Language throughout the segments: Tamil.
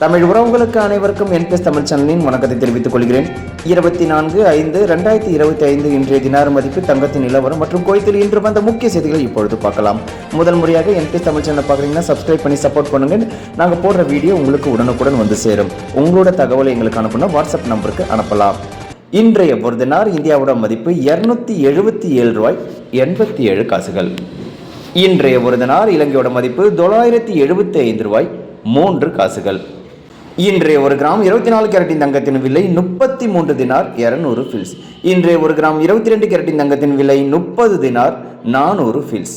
தமிழ் உறவுகளுக்கு அனைவருக்கும் என்பிஎஸ் தமிழ் சேனலின் வணக்கத்தை தெரிவித்துக் கொள்கிறேன். இருபத்தி நான்கு ஐந்து ரெண்டாயிரத்தி இருபத்தி ஐந்து இன்றைய தினார் மதிப்பு தங்கத்தின் நிலவரம் மற்றும் கோயத்தில் இன்று வந்த முக்கிய செய்திகளை இப்பொழுது பார்க்கலாம். முதல் முறையாக என்பிஎஸ் தமிழ் சேனல் பார்க்குறீங்கன்னா சப்ஸ்கிரைப் பண்ணி சப்போர்ட் பண்ணுங்க. நாங்கள் போடுற வீடியோ உங்களுக்கு உடனுக்குடன் வந்து சேரும். உங்களோட தகவலை எங்களுக்கு அனுப்புனா வாட்ஸ்அப் நம்பருக்கு அனுப்பலாம். இன்றைய ஒரு தினார் இந்தியாவோட மதிப்பு இருநூத்தி எழுபத்தி ஏழு ரூபாய் எண்பத்தி ஏழு காசுகள். இன்றைய ஒரு தினார் இலங்கையோட மதிப்பு தொள்ளாயிரத்தி எழுபத்தி ஐந்து ரூபாய் மூன்று காசுகள். இன்றைய ஒரு கிராம் இருபத்தி நாலு கேரட்டின் தங்கத்தின் விலை முப்பத்தி மூன்று தினார் இருநூறு ஃபில்ஸ் இன்றைய ஒரு கிராம் இருபத்தி ரெண்டு கேரட்டின் தங்கத்தின் விலை முப்பது தினார் நானூறு ஃபில்ஸ்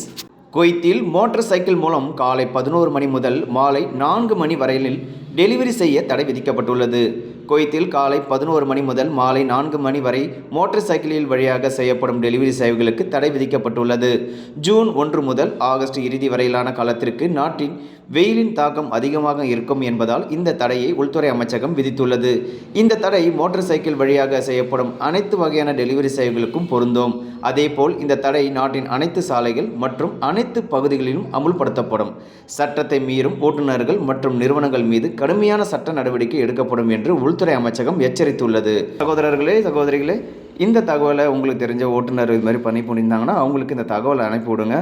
குவைத்தில் மோட்டார் சைக்கிள் மூலம் காலை பதினோரு மணி முதல் மாலை நான்கு மணி வரையிலில் டெலிவரி செய்ய தடை விதிக்கப்பட்டுள்ளது. குவைத்தில் காலை பதினோரு மணி முதல் மாலை நான்கு மணி வரை மோட்டார் சைக்கிளில் வழியாக செய்யப்படும் டெலிவரி சேவைகளுக்கு தடை விதிக்கப்பட்டுள்ளது. ஜூன் ஒன்று முதல் ஆகஸ்ட் இறுதி வரையிலான காலத்திற்கு நாட்டின் வெயிலின் தாக்கம் அதிகமாக இருக்கும் என்பதால் இந்த தடையை உள்துறை அமைச்சகம் விதித்துள்ளது. இந்த தடை மோட்டார் சைக்கிள் வழியாக செய்யப்படும் அனைத்து வகையான டெலிவரி சேவைகளுக்கும் பொருந்தும். அதேபோல் இந்த தடை நாட்டின் அனைத்து சாலைகள் மற்றும் அனைத்து பகுதிகளிலும் அமுல்படுத்தப்படும். சட்டத்தை மீறும் ஓட்டுநர்கள் மற்றும் நிறுவனங்கள் மீது கடுமையான சட்ட நடவடிக்கை எடுக்கப்படும் என்று உள்துறை அமைச்சகம் எச்சரித்துள்ளது. சகோதரர்களே சகோதரிகளே இந்த தகவலை உங்களுக்கு தெரிஞ்ச ஓட்டுநர் இது மாதிரி பண்ணி பண்ணியிருந்தாங்கன்னா அவங்களுக்கு இந்த தகவலை அனுப்பி விடுங்க.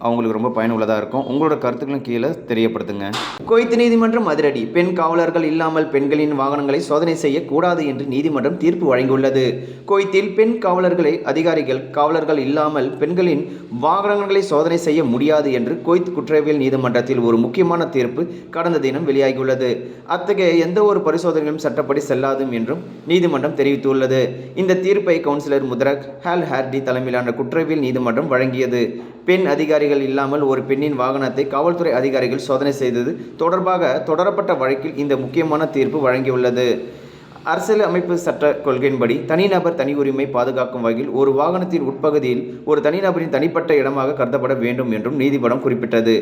அவங்களுக்கு ரொம்ப பயனுள்ளதாக இருக்கும். உங்களோட கருத்துக்களும் கீழே தெரியப்படுத்துங்க. குவைத் நீதிமன்றம் அதிரடி. பெண் காவலர்கள் இல்லாமல் பெண்களின் வாகனங்களை சோதனை செய்யக்கூடாது என்று நீதிமன்றம் தீர்ப்பு வழங்கியுள்ளது. குவைத்தில் பெண் காவலர்களை அதிகாரிகள் காவலர்கள் இல்லாமல் பெண்களின் வாகனங்களை சோதனை செய்ய முடியாது என்று குவைத் குற்றவியல் நீதிமன்றத்தில் ஒரு முக்கியமான தீர்ப்பு கடந்த தினம் வெளியாகியுள்ளது. அத்தகைய எந்த ஒரு பரிசோதனையும் சட்டப்படி செல்லாதும் என்றும் நீதிமன்றம் தெரிவித்துள்ளது. இந்த தீர்ப்பை கவுன்சிலர் முதரக் ஹால் ஹார்டி தலைமையிலான குற்றவியல் நீதிமன்றம் வழங்கியது. பெண் அதிகாரிகள் இல்லாமல் ஒரு பெண்ணின் வாகனத்தை காவல்துறை அதிகாரிகள் சோதனை செய்தது தொடர்பாக தொடரப்பட்ட வழக்கில் இந்த முக்கியமான தீர்ப்பு வழங்கியுள்ளது. அரசியல் அமைப்பு சட்ட கொள்கையின்படி தனிநபர் தனி உரிமை பாதுகாக்கும் வகையில் ஒரு வாகனத்தின் உட்பகுதியில் ஒரு தனிநபரின் தனிப்பட்ட இடமாக கருதப்பட வேண்டும் என்றும் நீதிபடம் குறிப்பிட்டது.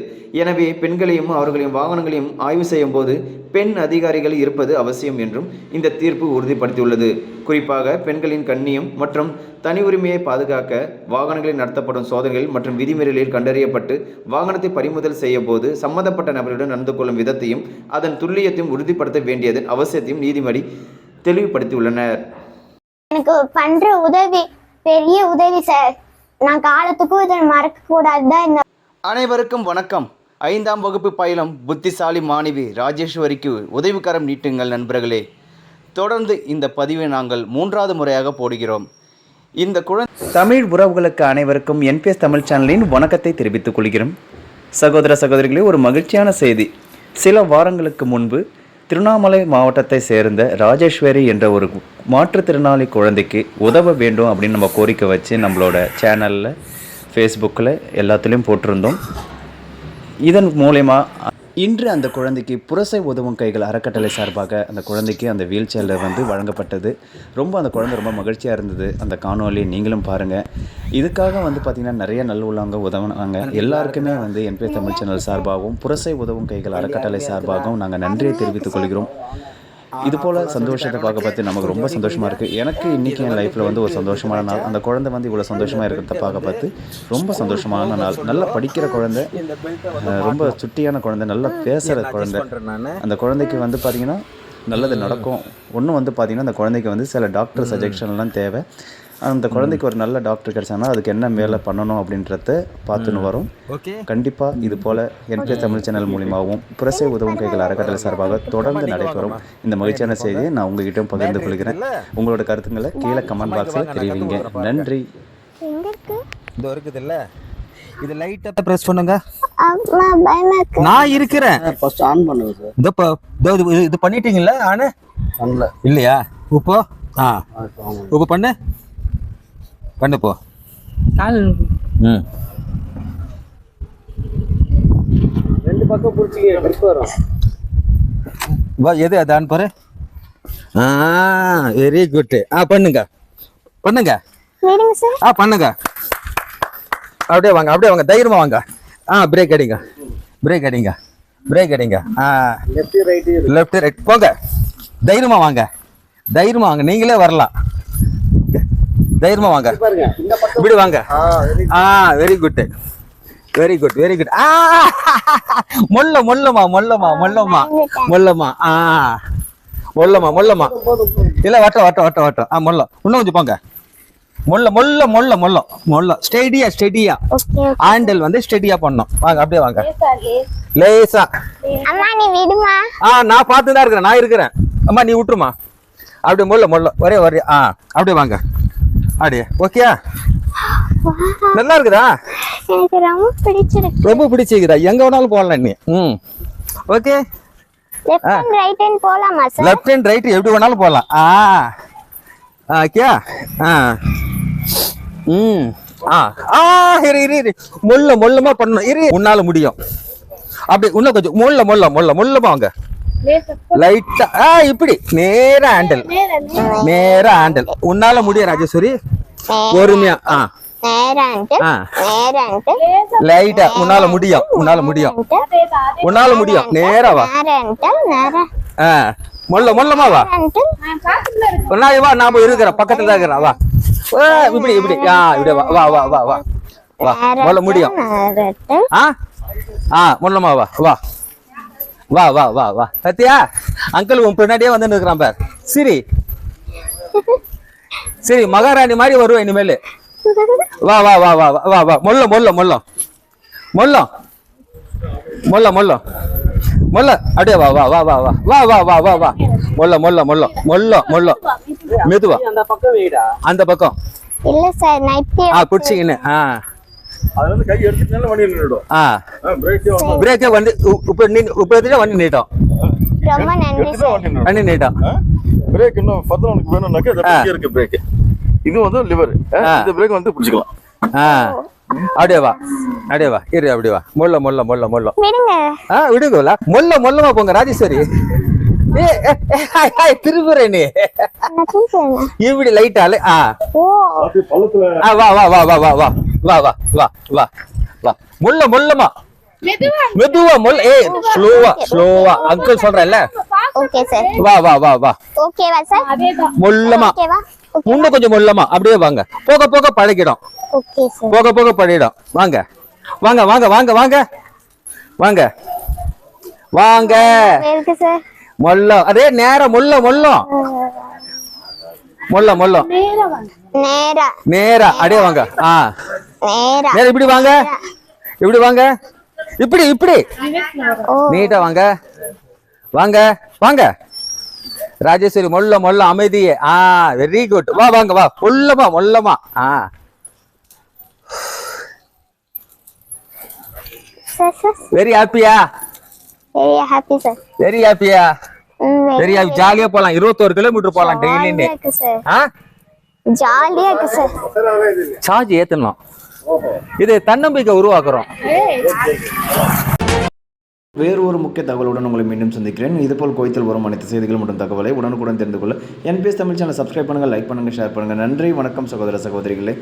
எனவே பெண்களையும் அவர்களின் வாகனங்களையும் ஆய்வு செய்யும் போது பெண் அதிகாரிகள் இருப்பது அவசியம் என்றும் இந்த தீர்ப்பு உறுதிப்படுத்தியுள்ளது. குறிப்பாக பெண்களின் கண்ணியம் மற்றும் தனி உரிமையை பாதுகாக்க வாகனங்களில் நடத்தப்படும் சோதனைகள் மற்றும் விதிமீறலில் கண்டறியப்பட்டு வாகனத்தை பறிமுதல் செய்ய போது சம்பந்தப்பட்ட நபருடன் நடந்து கொள்ளும் விதத்தையும் அதன் துல்லியத்தையும் உறுதிப்படுத்த வேண்டியதன் அவசியத்தையும் நீதிபதி தெளிவுபடுத்தியுள்ளனர். எனக்கு பண்ற உதவி பெரிய உதவி சார். நான் காலத்துக்கும் இதை மறக்க கூடாதுதான் இந்த அனைவருக்கும் வணக்கம். ஐந்தாம் வகுப்பு பயிலும் புத்திசாலி மாணவி ராஜேஸ்வரிக்கு உதவிக்கரம் நீட்டுங்கள் நண்பர்களே. தொடர்ந்து இந்த பதிவை நாங்கள் மூன்றாவது முறையாக போடுகிறோம். இந்த குழந்தை தமிழ் உறவுகளுக்கு அனைவருக்கும் என்பிஎஸ் தமிழ் சேனலின் வணக்கத்தை தெரிவித்துக் கொள்கிறோம். சகோதர சகோதரிகளே ஒரு மகிழ்ச்சியான செய்தி. சில வாரங்களுக்கு முன்பு திருவண்ணாமலை மாவட்டத்தை சேர்ந்த ராஜேஸ்வரி என்ற ஒரு மாற்றுத்திறனாளி குழந்தைக்கு உதவ வேண்டும் அப்படின்னு நம்ம கோரிக்கை வச்சு நம்மளோட சேனலில் ஃபேஸ்புக்கில் எல்லாத்துலேயும் போட்டிருந்தோம். இதன் மூலயமா இன்று அந்த குழந்தைக்கு புரசை உதவும் கைகள் அறக்கட்டளை சார்பாக அந்த குழந்தைக்கு அந்த வீல் சேரில் வந்து வழங்கப்பட்டது. ரொம்ப அந்த குழந்தை ரொம்ப மகிழ்ச்சியாக இருந்தது. அந்த காணொலி நீங்களும் பாருங்கள் இதுக்காக வந்து பார்த்திங்கன்னா நிறைய நல்ல உள்ளவங்க உதவினாங்க. எல்லாருக்குமே வந்து என்பிஎஸ் தமிழ் சேனல் சார்பாகவும் புரசை உதவும் கைகள் அறக்கட்டளை சார்பாகவும் நாங்கள் நன்றியை தெரிவித்துக் கொள்கிறோம். இது போல் சந்தோஷத்தை பார்க்க பார்த்து நமக்கு ரொம்ப சந்தோஷமாக இருக்குது எனக்கு இன்றைக்கி என் லைஃப்பில் வந்து ஒரு சந்தோஷமான நாள். அந்த குழந்தை வந்து இவ்வளோ சந்தோஷமாக இருக்கிறத பார்க்க பார்த்து ரொம்ப சந்தோஷமான நாள். நல்லா படிக்கிற குழந்தை ரொம்ப சுட்டியான குழந்தை நல்லா பேசுகிற குழந்தை. அந்த குழந்தைக்கு வந்து பார்த்திங்கன்னா நல்லது நடக்கும். ஒன்றும் வந்து பார்த்திங்கன்னா அந்த குழந்தைக்கு வந்து சில டாக்டர் சஜஷன்லாம் தேவை. அந்த குழந்தைக்கு ஒரு நல்ல டாக்டர் கிடைச்சாங்கன்னா அதுக்கு என்ன மேலே பண்ணணும் அப்படின்றத பார்த்துன்னு வரும். கண்டிப்பாக இது போல் என்பி தமிழ் சேனல் மூலியமாகவும் புரசை உதவும் கைகள் அறக்கட்டளை சார்பாக தொடர்ந்து நடைபெறும். இந்த மகிழ்ச்சியான செய்தியை நான் உங்ககிட்ட பகிர்ந்து கொள்கிறேன். உங்களோட கருத்துக்களை கீழே கமெண்ட் பாக்ஸில் தெரிவிங்க. நன்றி. இதோ இருக்குது இல்ல இது லைட்டா பிரஸ் பண்ணுங்க. நான் இருக்கிறேன். ஃபர்ஸ்ட் ஆன் பண்ணுங்க சார் இதோ இப்போ இதோ இது இது- இது பண்ணிட்டீங்கல்ல ஆனு? பண்ணல. இல்லையா? இப்போ ஆ. இப்போ பண்ணு? பண்ணு போ. ம். ரெண்டு பக்கம் பிடிச்சிக்க ட்ரிப் வரும். வா எது அது பாரு. ஆ வெரி குட் ஆ பண்ணுங்க. பண்ணுங்க. ஆ பண்ணுங்க. அப்படியே வாங்க அப்படியே வாங்க தைரியமா வாங்க. ஆ பிரேக் அடிங்க. பிரேக் அடிங்க. பிரேக் அடிங்க. ஆ. லெஃப்ட் ரைட்டு லெஃப்ட் ரைட் போங்க. தைரியமா வாங்க. தைரியமா வாங்க. நீங்களே வரலாம். தைரியமா வாங்க. பாருங்க. இந்த பக்கம் இப்படி வாங்க. ஆ very good very good very good ஆ மொல்ல மொல்லமா மொல்லமா மொல்லமா மொல்லமா ஆ மொல்லமா மொல்லமா இல்ல வட்டம் வட்டம் வட்டம் வட்டம் ஆ மொல்லம் இன்னும் கொஞ்சம் போங்க. மொல்ல மொல்ல மொல்ல மொல்லம் மொல்ல. ஸ்டெடியா ஸ்டெடியா. ஓகே ஆண்டல் வந்து ஸ்டெடியா பண்ணணும். வாங்க அப்படியே வாங்க. லேசா. அம்மா நீ விடுமா? ஆ நான் பார்த்து தான் இருக்கிறேன். நான் இருக்கிறேன். அம்மா நீ விட்டுருமா? அப்படியே மொல்ல மொல்ல. ஒரே ஒரே. ஆ அப்படியே வாங்க. அப்படியே ஓகேயா நல்லா இருக்குதா? எனக்கு ரொம்ப பிடிச்சிருக்கு. ரொம்ப பிடிச்சிருக்குதா? எங்க வேணாலும் போடலாம் நீ. ம். Okay left and right and போலாமா சார் லெஃப்ட் அண்ட் ரைட் எப்படி வேணாலும் போடலாம். ஆ. ஓகே ஆ? ம். ஆ. ஆ இரு இரு இரு. மொல்ல மொல்லமா பண்ணணும். இரு. உன்னால முடியும். அப்படி இன்னும் கொஞ்சம் மொல்ல மொல்ல மொல்ல மொல்லமா வாங்க. லைட்டா ஆ இப்படி. நேரா ஹேண்டில் நேரா ஹேண்டில் உன்னால முடியும் ராஜேஸ்வரி. பொறுமையா ஆ. லைட்டா உன்னால முடியும் உன்னால முடியும். உன்னால முடியும். நேரா வா. ஆ. மொல்ல மொல்லமா வா. நான் வா நான் போய் இருக்கிறேன். பக்கத்துல தான் இருக்கிறேன். வா. இப்படி இப்படி. ஆ இப்படி வா வா வா வா வா. வா. மொல்ல முடியும். ஆ? ஆ மொல்லமா வா வா. வா வா வா வா சத்தியா அங்கிள் உன் பின்னாடியே வந்து நிற்கிறான் பார் சரி சரி மகாராணி மாதிரி வருவேன் இனிமேல் வா வா வா வா வா வா வா மொல்ல மொல்ல மொல்லம் மொல்லம் மொல்ல மொல்லம் மொல்ல அப்படியே வா வா வா வா வா வா வா வா வா வா மொல்ல மொல்ல மொல்லம் மொல்லம் மொல்லம் மெதுவா அந்த பக்கம் அந்த பக்கம் இல்ல சார் நைட்டி ஆ பிடிச்சிங்கன்னு ஆ அதுல இருந்து கை எடுத்துட்டாலும் வண்டி நின்றுடும் ஆ பிரேக்கே வந்து எடுத்துட்டா வண்டி நீட்டம். ரொம்ப நன்றி வண்டி நீட்டம். பிரேக் இன்னும் ஃபர்தர் உனக்கு வேணும்னாக்கா இது அப்படியே இருக்கு பிரேக் இது வந்து லிவர். இந்த பிரேக் வந்து பிடிச்சிக்கலாம். ஆ. அப்படியே வா. அப்படியே வா. இரு அப்படியே வா. மொல்ல மொல்ல மொல்ல மொல்ல. விடுங்க. ஆ விடுங்கல. மொல்ல மொல்லமா போங்க ராஜேஸ்வரி. திரும்புறே நீ. இப்படி லைட்டாலே ஆ. ஓ. அது பள்ளத்துல ஆ, வா வா வா வா வா. வா வா வா வா வா. முள்ள முள்ளமா? மெதுவா. முள்ள ஏய் ஸ்லோவா ஸ்லோவா அங்கிள் சொல்றேன்ல? ஓகே சார் வா வா வா வா. ஓகேவா சார் முள்ளமா? இன்னும் கொஞ்சம் முள்ளமா? அப்படியே வாங்க. போக போக பழகிடும். ஓகே சார் போக போக பழகிடும். வாங்க. வாங்க வாங்க வாங்க வாங்க. வாங்க. வாங்க. மொல்லம் அதே நேரம் முள்ள முள்ளம் முள்ள முள்ளம் நேரா. நேரா. அப்படியே வாங்க. ஆ. நேரா நேரா இப்படி வாங்க. இப்படி வாங்க. இப்படி இப்படி. நீட்டா வாங்க. வாங்க வாங்க. ராஜேஸ்வரி மொல்ல மொல்ல அமைதியே. ஆ வெரி குட் வா வாங்க வா. மொல்லமா மொல்லமா. ஆ. வெரி ஹாப்பியா வெரி ஹாப்பி சார் வெரி ஹாப்பியா வெரி ஹாப்பி ஜாலியா போலாம். இருபத்தோரு கிலோமீட்டர் போலாம் ஆ? ஜாலியா இருக்கு சார் சார்ஜ் ஏத்தணும். இது தன்னம்பிக்கை உருவாக்குறோம். வேறு ஒரு முக்கிய தகவலுடன் உங்களை மீண்டும் சந்திக்கிறேன். இதுபோல் கோயத்தில் வரும் அனைத்து செய்திகள் மற்றும் தகவலை உடனுக்குடன் தெரிந்து கொள்ள என்பிஎஸ் தமிழ் சேனல் சப்ஸ்கிரைப் பண்ணுங்கள் லைக் பண்ணுங்கள் ஷேர் பண்ணுங்கள் நன்றி வணக்கம் சகோதர சகோதரிகளே.